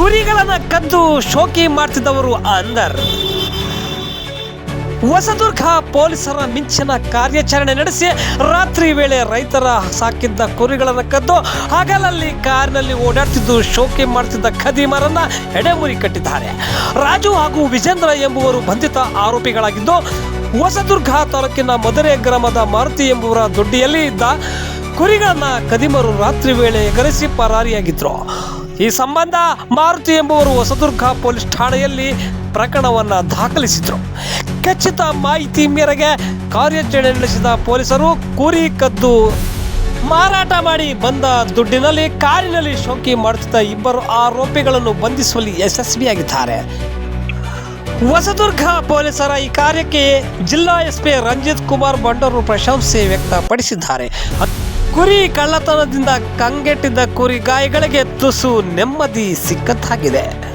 ಕುರಿಗಳನ್ನ ಕದ್ದು ಶೋಕಿ ಮಾಡ್ತಿದ್ದವರು ಅಂದರ್. ಹೊಸದುರ್ಗ ಪೊಲೀಸರ ಮಿಂಚಿನ ಕಾರ್ಯಾಚರಣೆ ನಡೆಸಿ ರಾತ್ರಿ ವೇಳೆ ರೈತರ ಸಾಕಿದ್ದ ಕುರಿಗಳನ್ನು ಕದ್ದು ಹಗಲಲ್ಲಿ ಕಾರಿನಲ್ಲಿ ಓಡಾಡ್ತಿದ್ದು ಶೋಕಿ ಮಾಡ್ತಿದ್ದ ಖದೀಮರನ್ನ ಎಡೆಮುರಿ ಕಟ್ಟಿದ್ದಾರೆ. ರಾಜು ಹಾಗೂ ವಿಜೇಂದ್ರ ಎಂಬುವರು ಬಂಧಿತ ಆರೋಪಿಗಳಾಗಿದ್ದು, ಹೊಸದುರ್ಗ ತಾಲೂಕಿನ ಮದುರೆ ಗ್ರಾಮದ ಮಾರುತಿ ಎಂಬುವರ ದೊಡ್ಡಿಯಲ್ಲಿ ಇದ್ದ ಕುರಿಗಳನ್ನ ಕದಿಮರು ರಾತ್ರಿ ವೇಳೆ ಎಗರಿಸಿ ಪರಾರಿಯಾಗಿದ್ರು. ಈ ಸಂಬಂಧ ಮಾರುತಿ ಎಂಬುವರು ಹೊಸದುರ್ಗ ಪೊಲೀಸ್ ಠಾಣೆಯಲ್ಲಿ ಪ್ರಕರಣವನ್ನು ದಾಖಲಿಸಿದ್ರು. ಖಚಿತ ಮಾಹಿತಿ ಮೇರೆಗೆ ಕಾರ್ಯಾಚರಣೆ ನಡೆಸಿದ ಪೊಲೀಸರು ಕುರಿ ಕದ್ದು ಮಾರಾಟ ಮಾಡಿ ಬಂದ ದುಡ್ಡಿನಲ್ಲಿ ಕಾರಿನಲ್ಲಿ ಶೋಕಿ ಮಾಡುತ್ತಿದ್ದ ಇಬ್ಬರು ಆರೋಪಿಗಳನ್ನು ಬಂಧಿಸುವಲ್ಲಿ ಯಶಸ್ವಿಯಾಗಿದ್ದಾರೆ. ಹೊಸದುರ್ಗ ಪೊಲೀಸರ ಈ ಕಾರ್ಯಕ್ಕೆ ಜಿಲ್ಲಾ ಎಸ್ಪಿ ರಂಜಿತ್ ಕುಮಾರ್ ಬಂಡೂರು ಪ್ರಶಂಸೆ ವ್ಯಕ್ತಪಡಿಸಿದ್ದಾರೆ. ಕುರಿ ಕಳ್ಳತನದಿಂದ ಕಂಗೆಟ್ಟಿದ್ದ ಕುರಿ ಗಾಯಗಳಿಗೆ ತುಸು ನೆಮ್ಮದಿ ಸಿಕ್ಕತ್ತಾಗಿದೆ